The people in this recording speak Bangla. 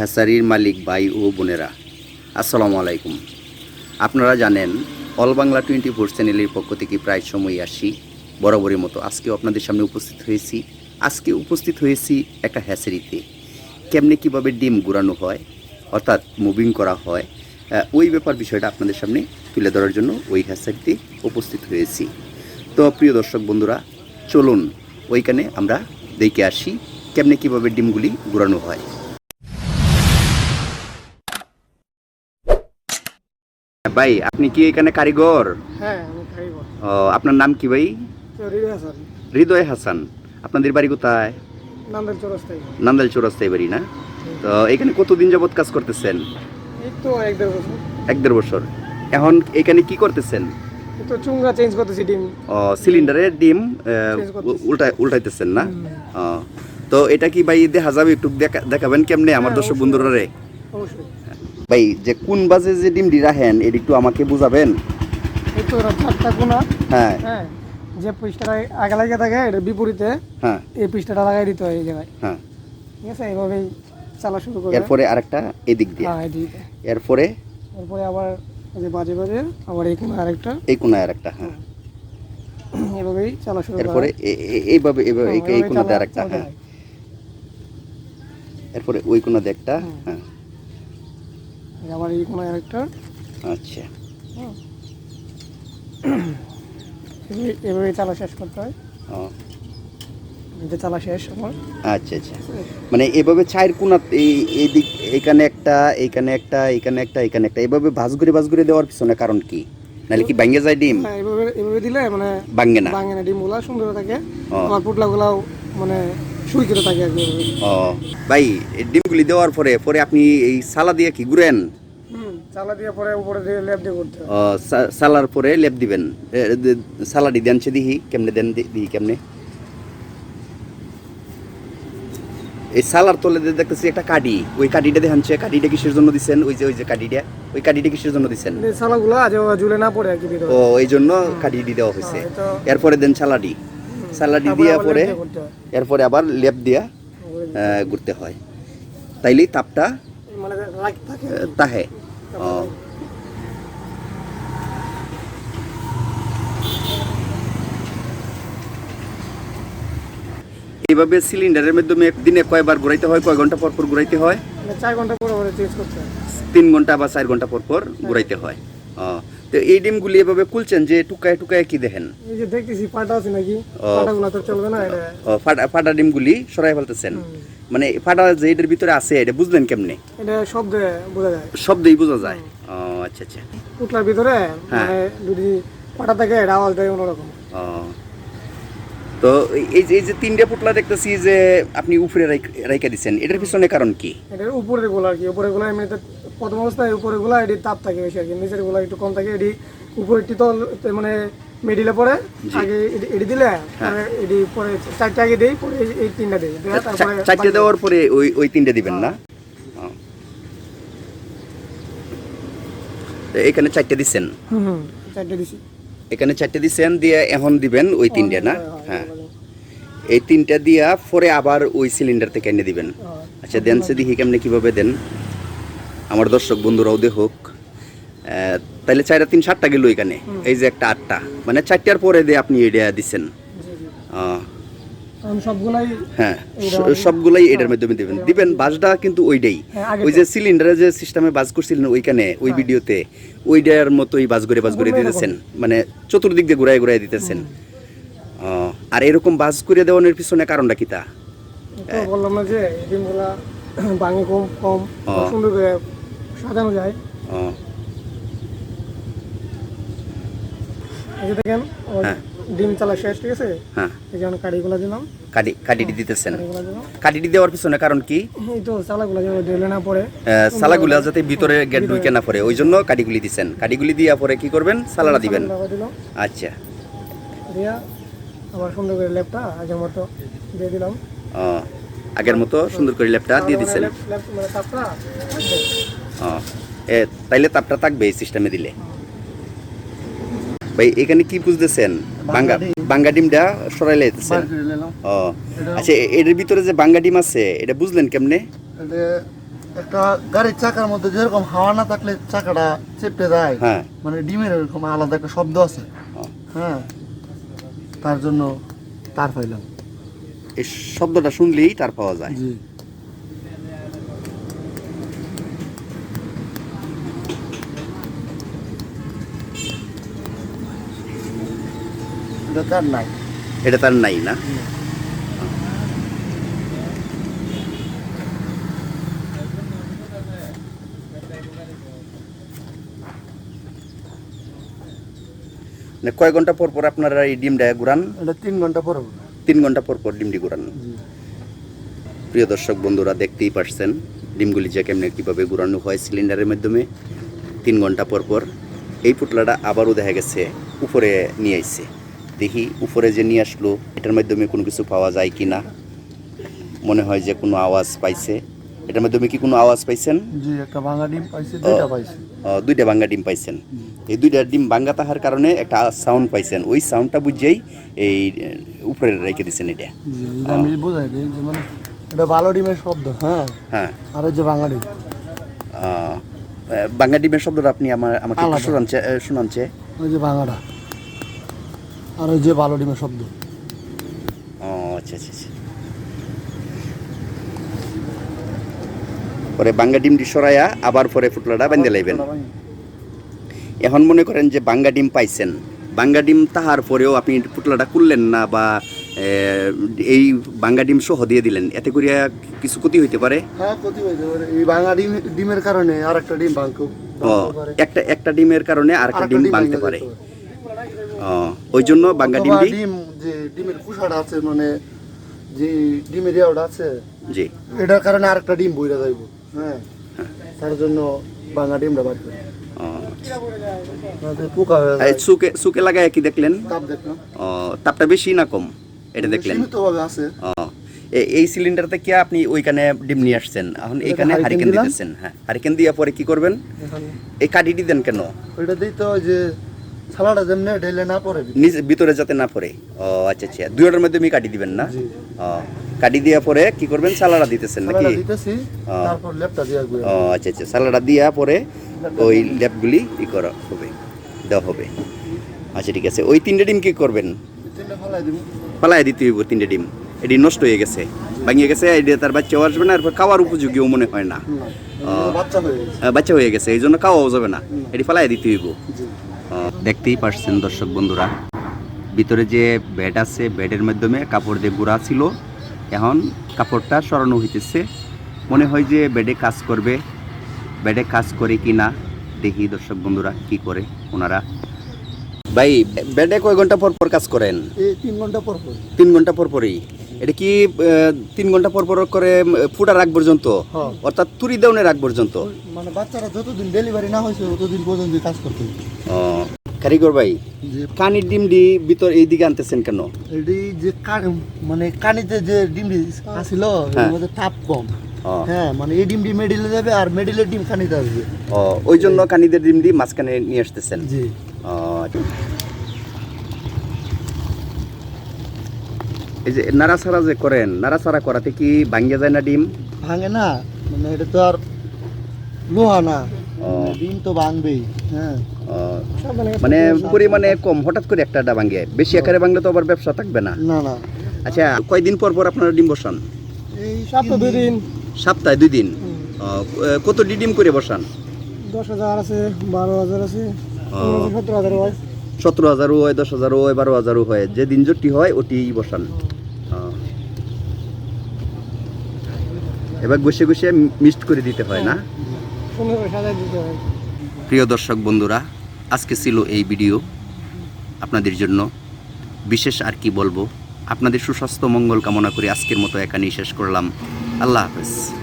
হ্যাসারির মালিক ভাই ও বোনেরা, আসসালামু আলাইকুম। আপনারা জানেন, অল বাংলা টোয়েন্টি ফোর চ্যানেলের পক্ষ থেকে প্রায় সময় আসি। বরাবরের মতো আজকেও আপনাদের সামনে উপস্থিত হয়েছি। আজকে উপস্থিত হয়েছি একটা হ্যাসারিতে। কেমনে কীভাবে ডিম গুড়ানো হয়, অর্থাৎ মুভিং করা হয় ওই ব্যাপার বিষয়টা আপনাদের সামনে তুলে ধরার জন্য ওই হ্যাসারিতে উপস্থিত হয়েছি। তো প্রিয় দর্শক বন্ধুরা, চলুন, ওইখানে আমরা দেখে আসি কেমনে কীভাবে ডিমগুলি গুড়ানো হয়। ভাই আপনি কি এখানে কারিগর? হ্যাঁ আমি কারিগর। ও, আপনার নাম কি ভাই? রিয়া স্যার হৃদয় হাসান। আপনাদের বাড়ি কোথায়? নান্দাল চৌরাস্তায়। নান্দাল চৌরাস্তায় বাড়ি না? তো এখানে কতদিন যাবত কাজ করতেছেন? এই তো এক দেড় বছর। এক দেড় বছর। এখন এখানে কি করতেছেন? তো চুঙ্গা চেঞ্জ করতেছি ডিম। ও, সিলিন্ডারের ডিম। উল্টায় উল্টাইতেছেন না? তো এটা কি ভাই দেখা যাবে একটু দেখা- দেখাবেন কেমনে আমার হ্যাঁ, দর্শক বন্ধুরা রে? অবশ্যই। ভাই যে কোন বাজে যে ডিমটি রাখেন এটা একটু আমাকে বুঝাবেন? হ্যাঁ। হ্যাঁ যে পৃষ্ঠাটা আগে লাগিয়ে থাকে এটার বিপরীতে হ্যাঁ। এই পৃষ্ঠাটা লাগাই দিতে হয় এই জায়গায়। হ্যাঁ। ঠিক আছে এইভাবেই চালা শুরু করে এরপরে আরেকটা এদিক দিয়ে। হ্যাঁ এদিকে। এরপরে? তারপরে আবার যে বাজে বাজে আবার এই কোনা আরেকটা। এই কোনায় আরেকটা হ্যাঁ। এভাবেই চালা শুরু এরপরে এইভাবে এইভাবে এই- এই কোনাতে আরেকটা হ্যাঁ। হয়। এরপরে ওই কোনাতে একটা হ্যাঁ। এই আবার এই কোনায় আরেকটা আচ্ছা। হুম। এভাবে- চালা শেষ করতে হয়। চালা শেষ আমার। আচ্ছা আচ্ছা। মানে এভাবে চায়ের কোনা এই এইদিক এখানে একটা এইখানে একটা এখানে একটা এখানে একটা। এভাবে ভাঁজ করে ভাঁজ করে দেওয়ার পিছনে কারণ কি? নাহলে কি ভাঙ্গে যায় ডিম? হ্যাঁ এভাবে এভাবে দিলে মানে ভাঙ্গে না। বাঙালি ডিমগুলা সুন্দর থাকে। আমার পুটলাগুলাও মানে সুইকিত থাকে। ও ভাই ডিমগুলি দেওয়ার পরে পরে আপনি এই সালা দিয়ে কি ঘুরেন হুম দিয়ে পরে উপরে দিয়ে লেপ দিয়ে করতে ও, সালার পরে লেপ দিবেন। সালাডি দেন সে দিহি কেমনে দেন দিহি কেমনে? এই সালার তলে দেখতেছি একটা কাডি ওই কাডিটা দেখাচ্ছে কাডিটা কিসের জন্য দিছেন? ওই যে ওই যে কাডিটা ওই কাডিটা কিসের জন্য দিছেন? এই চালাগুলো আজ জুলে না পড়ে আর কি ও এই জন্য কাডিটি দেওয়া হয়েছে। হ্যাঁ, এরপরে দেন সালাডি সালাডি দিয়া পরে। এরপরে আবার লেপ দিয়া ঘুরতে হয়। তাইলেই তাপটা মানে তাহে। এইভাবে সিলিন্ডারের মাধ্যমে দিনে কয়বার ঘুরাইতে হয় কয় ঘণ্টা পর পর ঘুরাইতে হয়? মানে চার ঘণ্টা পরে হয়। তিন ঘণ্টা বা চার ঘণ্টা পর পর ঘুরাইতে হয়। তো এই ডিমগুলি এভাবে খুলছেন যে টুকায় টুকায় কি দেখেন? এই যে দেখতেছি পাটা আছে নাকি? ও। পাটাগুলো তো চলবে না এটা। ফাটা ফাটা ডিমগুলি সরাই ফেলতেছেন। মানে ফাটা যে এটার ভিতরে আছে এটা বুঝলেন কেমনে? এটা শব্দে বোঝা যায়। শব্দেই বোঝা যায়। ও আচ্ছা আচ্ছা। পুটলার ভিতরে হ্যাঁ। মানে যদি পাটা থাকে এটা আওয়াজ দেয় অন্যরকম। ও। তো এই- যে এই যে তিনটে পুটলা দেখতেছি যে আপনি উপরে রাইকা দিচ্ছেন এটার পিছনে কারণ কি? এটার উপরের গোলা আর কি উপরের গোলা এমনিতে প্রথম অবস্থায় উপরের গোলা এটি তাপ থাকে বেশি আর কি নিচের গোলা একটু কম থাকে এটি উপরেরটি তো মানে মিডিলে পরে আগে এটি- দিলে এটি পরে চারটে আগে দেই পরে এই- তিনটা দেই তারপরে চারটে দেওয়ার পরে ওই ওই তিনটে দিবেন না? এখানে চারটে দিচ্ছেন হুম হুম চারটে দিছি। এখানে চারটে দিচ্ছেন দিয়ে এখন দিবেন ওই তিনটে না? হয়, হয়, হ্যাঁ। এই তিনটা দিয়া পরে আবার ওই সিলিন্ডার থেকে এনে দিবেন? হ্যাঁ। আচ্ছা দেন সে দেখি কেমনে কীভাবে দেন? আমার দর্শক বন্ধুরাও আহ, তাহলে চারটা তিন সাতটা গেল এখানে। এই যে একটা আটটা মানে চারটার পরে দিয়ে আপনি এটা দিচ্ছেন। আহ, সবগুলাই হ্যাঁ সবগুলাই এটার মাধ্যমে দিবেন। দিবেন বাসটা কিন্তু ওইটাই হ্যাঁ, ওই যে সিলিন্ডারে যে সিস্টেমে বাস করছিলেন ওইখানে ওই ভিডিওতে ওইটার মতোই বাস করে বাস সম্পূর্ণ দিতেছেন। মানে চতুর্দিক দিয়ে ঘুরাই ঘুরাই দিতেছেন। আর এরকম বাস করে দেওয়ানোর পিছনে কারণটা কি তা? বললাম না যে কম কম। সাজানো যায়। এই যে দেখেন হ্যাঁ। ডিম চালা শেষ ঠিক আছে? হ্যাঁ। এই যে কাঠিগুলো দিলাম। দিতেছেন। কাঠিগুলো দেওয়ার পিছনে কারণ কি? এই তো চালাগুলো না পড়ে যাতে ভিতরে গেট ঢুকে না পড়ে ওই জন্য দিচ্ছেন দিয়া পরে কি করবেন? দিবেন। আচ্ছা। দিয়া আবার সুন্দর করে আগের মতো দিয়ে দিলাম। আগের মতো সুন্দর করে ল্যাপটা দিয়ে দিচ্ছেন এ, তাইলে তাপটা থাকবে এই সিস্টেমে দিলে। ভাই এখানে কি বুঝতেছেন? বাঙ্গা বাঙ্গা ডিমটা সরাই লাইতেছেন। ও আচ্ছা এটার ভিতরে যে বাঙ্গা ডিম আছে এটা বুঝলেন কেমনে? একটা গাড়ির চাকার মধ্যে যেরকম হাওয়া না থাকলে চাকাটা চেপে যায় হ্যাঁ। মানে ডিমের এরকম আলাদা একটা শব্দ আছে। হ্যাঁ। তার জন্য তার পাইলাম। এই শব্দটা শুনলেই তার পাওয়া যায়। এটা তার নাই। এটা তার নাই না? মানে কয় ঘণ্টা পর পর আপনারা এই ডিমটা ঘুরান? এটা তিন ঘণ্টা পর তিন ঘণ্টা পর পর ডিমটি ঘুরান। প্রিয় দর্শক বন্ধুরা দেখতেই পারছেন ডিমগুলি যে কেমনে কীভাবে ঘুরানো হয় সিলিন্ডারের মাধ্যমে। তিন ঘণ্টা পর পর এই পুতলাটা আবারও দেখা গেছে উপরে নিয়ে আইছে। দেখি উপরে যে নিয়ে আসলো এটার মাধ্যমে কোনো কিছু পাওয়া যায় কি না? মনে হয় যে কোনো আওয়াজ পাইছে। এটার মাধ্যমে কি কোনো আওয়াজ পাইছেন? জি একটা ভাঙা ডিম পাইছে দুইটা পাইছে। দুইটা বাঙ্গা ডিম পাইছেন। এই দুইটা ডিম বাঙ্গা তাহার কারণে একটা সাউন্ড পাইছেন। ওই সাউন্ডটা বুঝেই এই উপরে রেখে দিচ্ছেন এটা। এটা আমি বোঝাই দিই মানে এটা ভালো ডিমের শব্দ হ্যাঁ? হ্যাঁ। আর যে ভাঙা ডিম। ডিমের শব্দটা আপনি আমার আমাকে শোনাচ্ছে ওই যে ভাঙাটা। আর ওই যে ভালো ডিমের শব্দ। ও আচ্ছা আচ্ছা আচ্ছা। পরে বাঙ্গা ডিমটি সরাইয়া আবার পরে ফুটলাটা বেঁধে লাইবেন। এখন মনে করেন যে বাঙ্গা ডিম পাইছেন। বাঙ্গা ডিম তাহার পরেও আপনি পুটলাটা খুললেন না বা এই বাঙ্গা ডিম সহ দিয়ে দিলেন। এতে করিয়া কিছু ক্ষতি হইতে পারে? হ্যাঁ ক্ষতি হয়েছে ওর এই ভাঙা ডিম ডিমের কারণে আরেকটা ডিম ভাঙতে একটা একটা ডিমের কারণে আর একটা ডিম ভাঙতে পারে। ওই জন্য বাঙ্গা ডিমটি ডিম যে ডিমের কুসাটা আছে মানে যে ডিমের ইয়াটা আছে জি। এটার কারণে আরেকটা ডিম বইরা যাইব। হ্যাঁ। তার জন্য ভাঙা ডিমটা বাদ করে যায়। সুকে সুকে লাগায় কি দেখলেন? তাপটা বেশি না কম? এটা দেখলেন? আছে। এই সিলিন্ডারতে কি আপনি ওইখানে ডিম নিয়ে আসছেন? এখন এইখানে হারিকেন। দিতেছেন হ্যাঁ। হারিকেন দিয়ে পরে কি করবেন? এই কাঠিটি দেন কেন? ওইটা দিতে হয় যে সালাডা যেমনি ঢেলে না পড়ে নিজ ভিতরে যাতে না পড়ে। ও আচ্ছা আচ্ছা। দুইটার মধ্যে কাটি দিবেন না? ও কাটি দেওয়া পরে কি করবেন? সালাডা দিতেছেন নাকি? দিতেছি ও। তারপর লেপটা দিয়ে ও আচ্ছা আচ্ছা। সালাডা দিয়া পরে ওই ল্যাপগুলি ই করা হবে দেওয়া হবে। আচ্ছা ঠিক আছে। ওই তিনটে ডিম কি করবেন? পালায় দিতে হইব তিনটে ডিম। এটি নষ্ট হয়ে গেছে ভাঙিয়ে গেছে এটি তার বাচ্চাও আসবে না এরপর খাওয়ার উপযোগীও মনে হয় না। বাচ্চা হয়ে গেছে। বাচ্চা হয়ে গেছে এই জন্য খাওয়াও যাবে না। এটি ফালাই দিতে হইব। দেখতেই পারছেন দর্শক বন্ধুরা। ভিতরে যে বেড আছে বেডের মাধ্যমে কাপড় দিয়ে গুঁড়া ছিল এখন কাপড়টা সরানো হইতেছে। মনে হয় যে বেডে কাজ করবে। বেডে কাজ করে কি না দেখি দর্শক বন্ধুরা কি করে ওনারা। ভাই বেডে কয় ঘণ্টা পর পর কাজ করেন? এই তিন ঘণ্টা পর পর। তিন ঘণ্টা পর পরই? এটা কি তিন ঘণ্টা পর পর করে ফুটার আগ পর্যন্ত? হ্যাঁ। অর্থাৎ তুরি দেওয়ানের আগ পর্যন্ত? মানে বাচ্চারা যতদিন ডেলিভারি না হয়েছে ততদিন পর্যন্ত কাজ করতে কারিগর ভাই কানির ডিম ডি ভিতর এই দিকে আনতেছেন কেন? এটি যে কান- মানে কানিতে যে ডিমটি আসিল হ্যাঁ। তাপ কম। হ্যাঁ মানে এই ডিমটি মেডিলে যাবে আর মেডিলের ডিম কানিতে আসবে। ও, ওই জন্য কানিদের ডিম ডি মাঝখানে নিয়ে আসতেছেন। জি। এই যে নাড়াচাড়া যে করেন নাড়াচাড়া করাতে কি ভাঙ্গে যায় না ডিম? ভাঙে না মানে এটা তো আর লোহা না। ডিম তো ভাঙবেই হ্যাঁ। মানে পরিমাণে কম হঠাৎ করে একটা ডা বেশি আকারে ভাঙলে তো আবার ব্যবসা থাকবে না। না না। আচ্ছা কয়দিন পর পর আপনারা ডিম বসান? এই সপ্তাহ দুই দিন। সপ্তাহে দুই দিন? কত ডিম করে বসান? দশ হাজার আছে বারো হাজার আছে ও। সত্তর হাজার হয়। সতেরো হাজারও হয়, দশ হাজারও হয়, বারো হাজারও হয়। যে দিন জটি হয় ওটি বসান। এবার বসে বসে মিক্সড করে দিতে হয় না? প্রিয় দর্শক বন্ধুরা, আজকে ছিল এই ভিডিও। আপনাদের জন্য বিশেষ আর কি বলব? আপনাদের সুস্বাস্থ্য, মঙ্গল কামনা করে আজকের মতো এখানেই শেষ করলাম। আল্লাহ হাফেজ।